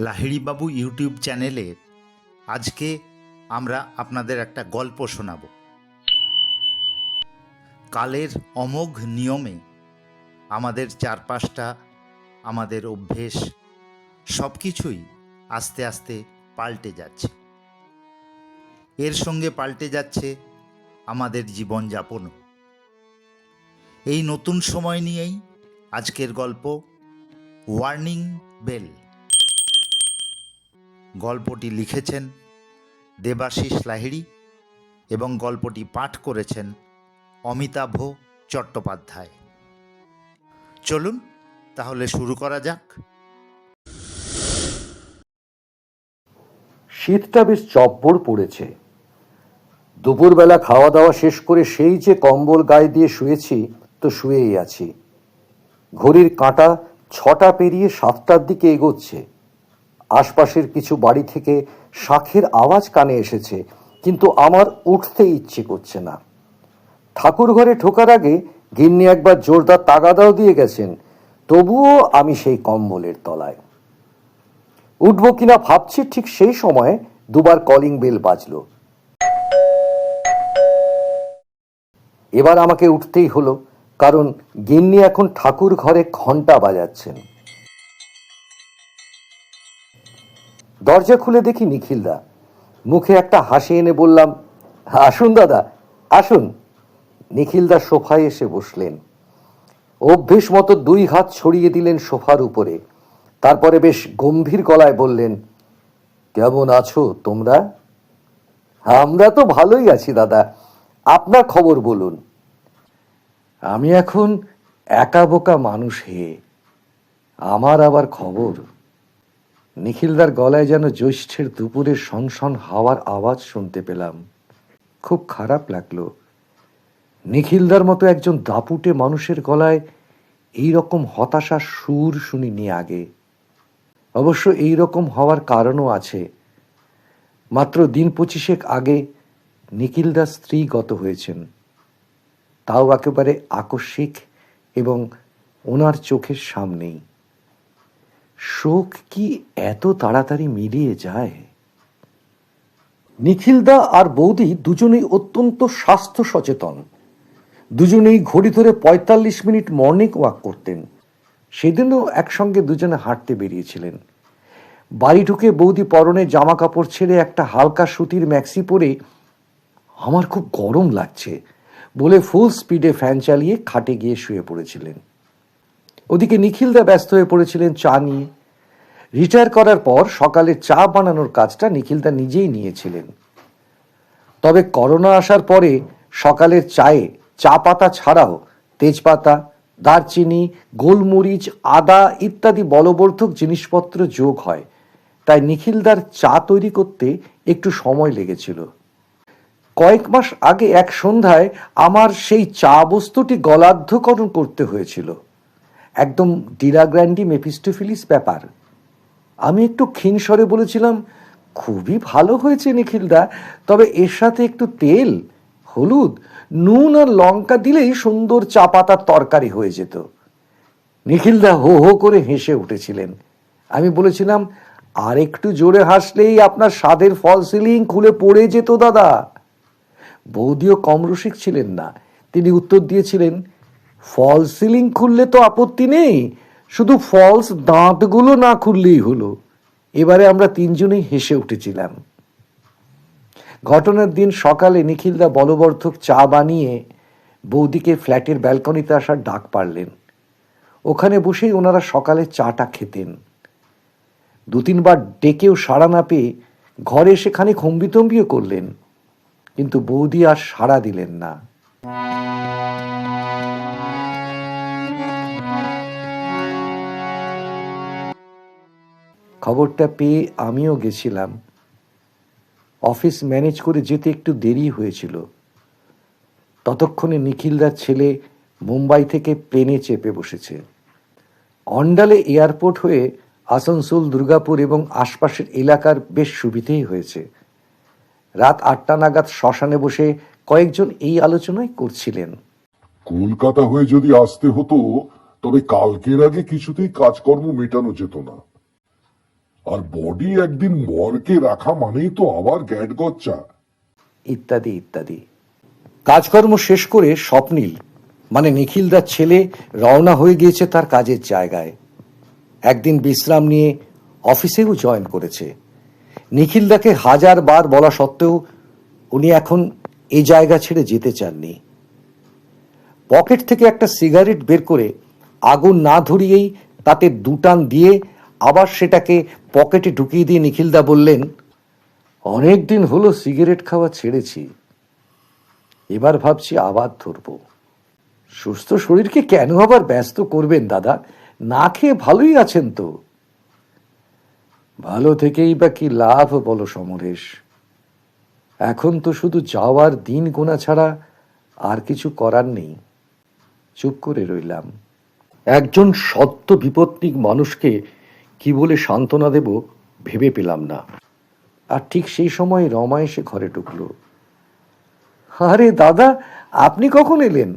লাহিড়িবাবু YouTube চ্যানেলে আজকে আমরা আপনাদের একটা গল্প শোনাব। কালের অমোঘ নিয়মে আমাদের চারপাশটা, আমাদের অভ্যেস সব কিছুই আস্তে আস্তে পাল্টে যাচ্ছে। এর সঙ্গে পাল্টে যাচ্ছে আমাদের জীবনযাপনও। এই নতুন সময় নিয়েই আজকের গল্প ওয়ার্নিং বেল গল্পটি লিখেছেন দেবাশিস লাহিড়ি এবং গল্পটি পাঠ করেছেন অমিতাভ চট্টোপাধ্যায়। চলুন তাহলে শুরু করা যাক। শীতটা বেশ চব্বর পড়েছে। দুপুরবেলা খাওয়া দাওয়া শেষ করে সেই যে কম্বল গায়ে দিয়ে শুয়েছি, তো শুয়েই আছি। ঘড়ির কাঁটা ছটা পেরিয়ে সাতটার দিকে এগোচ্ছে। আশপাশের কিছু বাড়ি থেকে শাঁখের আওয়াজ কানে এসেছে, কিন্তু আমার উঠতে ইচ্ছে করছে না। ঠাকুর ঘরে ঢোকার আগে গিন্নি একবার জোরদার তাগাদাও দিয়ে গেছেন, তবুও আমি সেই কম্বলের তলায়। উঠবো কিনা ভাবছি ঠিক সেই সময় দুবার কলিং বেল বাজল। এবার আমাকে উঠতেই হলো, কারণ গিন্নি এখন ঠাকুর ঘরে ঘণ্টা বাজাচ্ছেন। দরজা খুলে দেখি নিখিলদা। মুখে একটা হাসি এনে বললাম, আসুন দাদা, আসুন। নিখিলদা সোফায় এসে বসলেন। অভ্যেস মতো দুই হাত ছড়িয়ে দিলেন সোফার উপরে। তারপরে বেশ গম্ভীর গলায় বললেন, কেমন আছো তোমরা? আমরা তো ভালোই আছি দাদা। আপনার খবর বলুন। আমি এখন একা বোকা মানুষ হে। আমার আবার খবর? নিখিলদার গলায় যেন জ্যৈষ্ঠের দুপুরের সনসন হাওয়ার আওয়াজ শুনতে পেলাম। খুব খারাপ লাগল। নিখিলদার মতো একজন দাপুটে মানুষের গলায় এই রকম হতাশার সুর শুনিনি আগে। অবশ্য এই রকম হওয়ার কারণও আছে। মাত্র দিন পঁচিশেক আগে নিখিলদার স্ত্রী গত হয়েছেন। তাও একেবারে আকস্মিক এবং ওনার চোখের সামনেই। শোক কি এত তাড়াতাড়ি মিলিয়ে যায়? নিখিলদা আর বৌদি দুজনেই অত্যন্ত স্বাস্থ্য সচেতন। দুজনেই ঘড়ি ধরে পঁয়তাল্লিশ মিনিট মর্নিং ওয়াক করতেন। সেদিনও একসঙ্গে দুজনে হাঁটতে বেরিয়েছিলেন। বাড়ি ঢুকে বৌদি পরনে জামা কাপড় ছেড়ে একটা হালকা সুতির ম্যাক্সি পরে, আমার খুব গরম লাগছে, বলে ফুল স্পিডে ফ্যান চালিয়ে খাটে গিয়ে শুয়ে পড়েছিলেন। ওদিকে নিখিলদা ব্যস্ত হয়ে পড়েছিলেন চা নিয়ে। রিটায়ার করার পর সকালে চা বানানোর কাজটা নিখিলদা নিজেই নিয়েছিলেন। তবে করোনা আসার পরে সকালের চায়ে চা পাতা ছাড়াও তেজপাতা, দারচিনি, গোলমরিচ, আদা ইত্যাদি বলবর্ধক জিনিসপত্র যোগ হয়। তাই নিখিলদার চা তৈরি করতে একটু সময় লেগেছিল। কয়েক মাস আগে এক সন্ধ্যায় আমার সেই চা বস্তুটি গলাধ্যকরণ করতে হয়েছিল। একদম ডিরাগ্র্যান্ডি মেফিস্টোফিলিস ব্যাপার। আমি একটু ক্ষীণ স্বরে বলেছিলাম, খুবই ভালো হয়েছে নিখিলদা, তবে এর সাথে একটু তেল, হলুদ, নুন আর লঙ্কা দিলেই সুন্দর চা পাতার তরকারি হয়ে যেত। নিখিলদা হো হো করে হেসে উঠেছিলেন। আমি বলেছিলাম, আর একটু জোরে হাসলেই আপনার স্বাদের ফল সিলিং খুলে পড়ে যেত, দাদা। বৌদিও কম রসিক ছিলেন না। তিনি উত্তর দিয়েছিলেন ফল সিলিং খুললে তো আপত্তি নেই। শুধু ফলস দাঁতগুলো না খুললেই হলো। এবারে আমরা তিনজনেই হেসে উঠেছিলাম। ঘটনার দিন সকালে নিখিলদা বলবর্ধক চা বানিয়ে বৌদিকে ফ্ল্যাটের ব্যালকনিতে আসার ডাক পারলেন ওখানে বসেই ওনারা সকালে চাটা খেতেন। দু তিনবার ডেকেও সাড়া না পেয়ে ঘরে এসে খানিক হম্বিতম্বিও করলেন। কিন্তু বৌদি আর সাড়া দিলেন না। খবরটা পেয়ে আমিও গেছিলাম। অফিস ম্যানেজ করে যেতে একটু দেরি হয়েছিল। ততক্ষণে নিখিলদার ছেলে মুম্বাই থেকে প্লেনে চেপে বসেছে। অন্ডালে এয়ারপোর্ট হয়ে আসানসোল, দুর্গাপুর এবং আশপাশের এলাকার বেশ সুবিধেই হয়েছে। রাত আটটা নাগাদ শ্মশানে বসে কয়েকজন এই আলোচনাই করছিলেন। কলকাতা হয়ে যদি আসতে হতো, তবে কালকের আগে কিছুতেই কাজকর্ম মেটানো যেত না। আর বডি একদিন মর্গে রাখা মানেই তো আবার গ্যাট গচ্চা ইত্যাদি ইত্যাদি। কাজকর্ম শেষ করে স্বপ্নীল মানে নিখিলদার ছেলে, রওনা হয়ে গিয়েছে তার কাজের জায়গায়। একদিন বিশ্রাম নিয়ে অফিসেও জয়েন করেছে। নিখিলদাকে হাজার বার বলা সত্ত্বেও উনি এখন এই জায়গা ছেড়ে যেতে চাননি। পকেট থেকে একটা সিগারেট বের করে আগুন না ধরিয়েই তাতে দুটান দিয়ে আবার সেটাকে পকেটে ঢুকিয়ে দিয়ে নিখিলদা বললেন, অনেক দিন হলো সিগারেট খাওয়া ছেড়েছি। এবার ভাবছি আবার ধরব। সুস্থ শরীরকে কেন আবার ব্যস্ত করবেন দাদা? না খেয়ে ভালোই আছেন তো। ভালো থেকেই বা কি লাভ বলো সমরেশ? এখন তো শুধু যাওয়ার দিন গোনা ছাড়া আর কিছু করার নেই। চুপ করে রইলাম। একজন সত্য বিপত্নিক মানুষকে কি বলে সান্ত্বনা দেব ভেবে পেলাম না। আর ঠিক সেই সময় রমা এসে ঘরে ঢুকলো। আরে দাদা, আপনি কখন এলেন?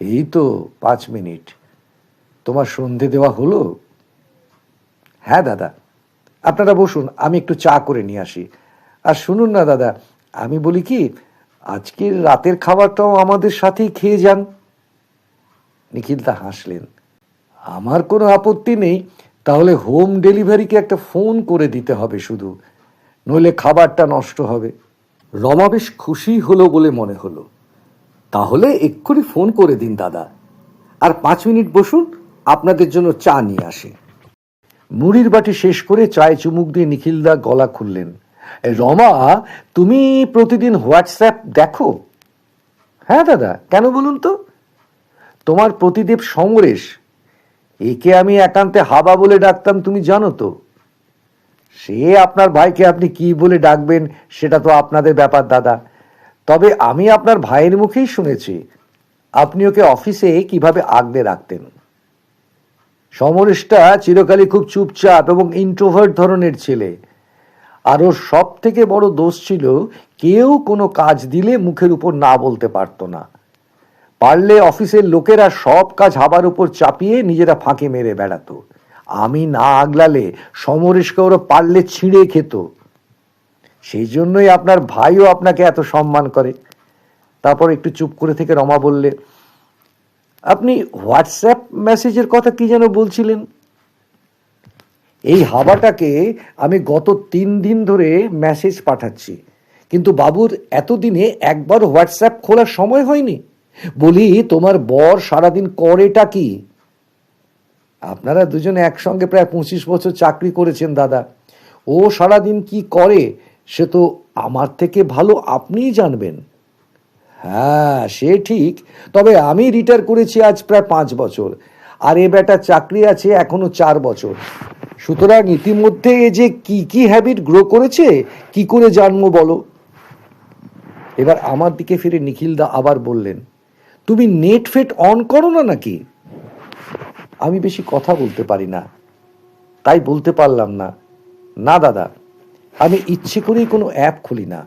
এই তো পাঁচ মিনিট। তোমার সন্ধে দেওয়া হলো? হ্যাঁ দাদা। আপনারা বসুন, আমি একটু চা করে নিয়ে আসি। আর শুনুন না দাদা, আমি বলি কি, আজকের রাতের খাবারটাও আমাদের সাথেই খেয়ে যান। নিখিলদা হাসলেন। আমার কোনো আপত্তি নেই তাহলে হোম ডেলিভারিকে একটা ফোন করে দিতে হবে শুধু। নইলে খাবারটা নষ্ট হবে। রমা বেশ খুশি হলো বলে মনে হলো। তাহলে এক্ষুনি ফোন করে দিন দাদা। আর পাঁচ মিনিট বসুন, আপনাদের জন্য চা নিয়ে আসে। মুড়ির বাটি শেষ করে চায় চুমুক দিয়ে নিখিলদা গলা খুললেন। রমা, তুমি প্রতিদিন হোয়াটসঅ্যাপ দেখো? হ্যাঁ দাদা, কেন বলুন তো? তোমার প্রতিদেব সমরেশ একে আমি একান্তে হাবা বলে ডাকতাম, তুমি জানো তো। সে আপনার ভাইকে আপনি কি বলে ডাকবেন, সেটা তো আপনাদের ব্যাপার, দাদা। তবে আমি আপনার ভাইয়ের মুখেই শুনেছি, আপনি ওকে অফিসে কীভাবে আগলে রাখতেন। সমরেশটা চিরকালই খুব চুপচাপ এবং ইন্ট্রোভার্ট ধরনের ছেলে। আর ওর সব থেকে বড় দোষ ছিল, কেউ কোনো কাজ দিলে মুখের উপর না বলতে পারতো না। পারলে অফিসের লোকেরা সব কাজ হাবার উপর চাপিয়ে নিজেরা ফাঁকে মেরে বেড়াতো। আমি না আগলালে সমরেশকে ওরা পারলে ছিঁড়ে খেত। সেই জন্যই আপনার ভাইও আপনাকে এত সম্মান করে। তারপর একটু চুপ করে থেকে রমা বললে, আপনি হোয়াটসঅ্যাপ মেসেজের কথা কি যেন বলছিলেন? এই হাবাটাকে আমি গত তিন দিন ধরে মেসেজ পাঠাচ্ছি। কিন্তু বাবুর এতদিনে একবার হোয়াটসঅ্যাপ খোলার সময় হয়নি। বলি, তোমার বর সারাদিন করেটা কি? আপনারা দুজনে একসঙ্গে প্রায় পঁচিশ বছর চাকরি করেছেন, দাদা। ও সারাদিন কি করে, সে তো আমার থেকে ভালো আপনিই জানবেন। হ্যাঁ সে ঠিক। তবে আমি রিটায়ার করেছি আজ প্রায় পাঁচ বছর, আর এ বেটা চাকরি আছে এখনও চার বছর। সুতরাং ইতিমধ্যে এ যে কি কি হ্যাবিট গ্রো করেছে, কি করে জানব বলো? এবার আমার দিকে ফিরে নিখিলদা আবার বললেন তুমি নেট ফেট অন করো না নাকি? আমি বেশি কথা বলতে পারি না। তাই বলতে পারলাম না। না, দাদা, আমি ইচ্ছে করেই কোনো অ্যাপ খুলি না।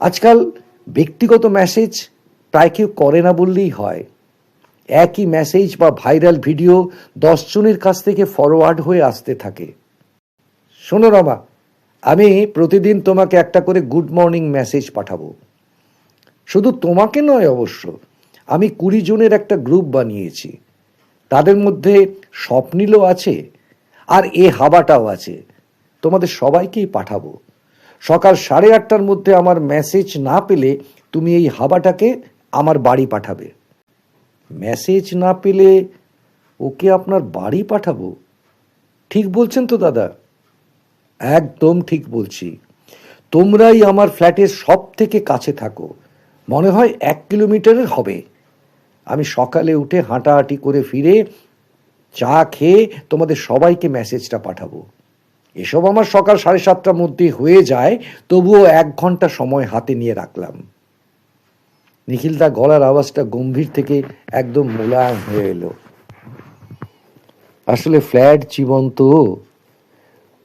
আজকাল ব্যক্তিগত মেসেজ প্রায় কেউ করে না বললেই হয়। একই মেসেজ বা ভাইরাল ভিডিও দশ জনের কাছ থেকে ফরওয়ার্ড হয়ে আসতে থাকে। শোনো, রমা, আমি প্রতিদিন তোমাকে একটা করে গুড মর্নিং মেসেজ পাঠাবো। শুধু তোমাকে নয় অবশ্য, আমি কুড়ি জনের একটা গ্রুপ বানিয়েছি। তাদের মধ্যে স্বপ্নিলও আছে, আর এ হাবাটাও আছে। তোমাদের সবাইকেই পাঠাবো। সকাল সাড়ে আটটার মধ্যে আমার মেসেজ না পেলে তুমি এই হাবাটাকে আমার বাড়ি পাঠাবে। মেসেজ না পেলে ওকে আপনার বাড়ি পাঠাবো? ঠিক বলছেন তো দাদা? একদম ঠিক বলছি। তোমরাই আমার ফ্ল্যাটের সব থেকে কাছে থাকো। মনে হয় এক কিলোমিটারের হবে। আমি সকালে উঠে হাঁটাহাঁটি করে ফিরে চা খেয়ে তোমাদের সবাইকে মেসেজটা পাঠাবো। এসব আমার সকাল সাড়ে সাতটার মধ্যে হয়ে যায়, তবুও এক ঘণ্টা সময় হাতে নিয়ে রাখলাম। নিখিলদা গলার আওয়াজটা গম্ভীর থেকে একদম মোলায়েম হয়ে এলো। আসলে ফ্ল্যাট জীবন্ত।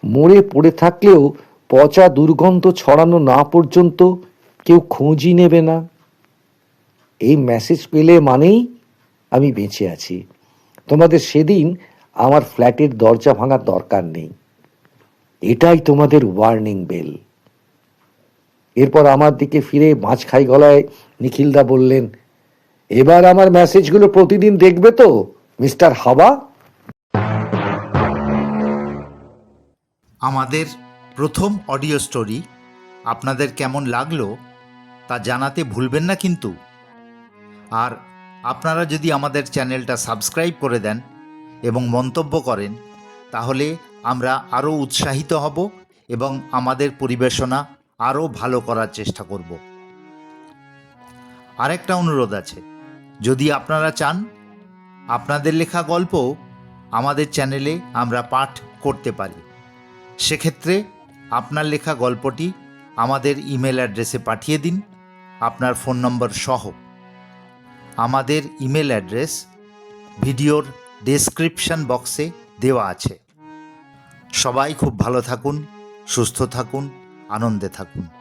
মরে পড়ে থাকলেও পচা দুর্গন্ধ ছড়ানো না পর্যন্ত কেউ খোঁজই নেবে না। এই মেসেজ পেলে মানেই আমি বেঁচে আছি। তোমাদের সেদিন আমার ফ্ল্যাটের দরজা ভাঙার দরকার নেই। এটাই তোমাদের ওয়ার্নিং বেল এরপর আমার দিকে ফিরে মাছ খাই গলায় নিখিলদা বললেন, এবার আমার মেসেজগুলো প্রতিদিন দেখবে তো, মিস্টার হাওয়া? আমাদের প্রথম অডিও স্টোরি আপনাদের কেমন লাগল তা জানাতে ভুলবেন না কিন্তু। আর আপনারা যদি আমাদের চ্যানেলটা সাবস্ক্রাইব করে দেন এবং মন্তব্য করেন, তাহলে আমরা আরও উৎসাহিত হব এবং আমাদের পরিবেশনা আরও ভালো করার চেষ্টা করব। আরেকটা অনুরোধ আছে। যদি আপনারা চান আপনাদের লেখা গল্প আমাদের চ্যানেলে আমরা পাঠ করতে পারি, সেক্ষেত্রে আপনার লেখা গল্পটি আমাদের ইমেল অ্যাড্রেসে পাঠিয়ে দিন। আপনার ফোন নম্বর সহ। আমাদের ইমেল অ্যাড্রেস ভিডিওর ডেসক্রিপশন বক্সে দেওয়া আছে। সবাই খুব ভালো থাকুন, সুস্থ থাকুন, আনন্দে থাকুন।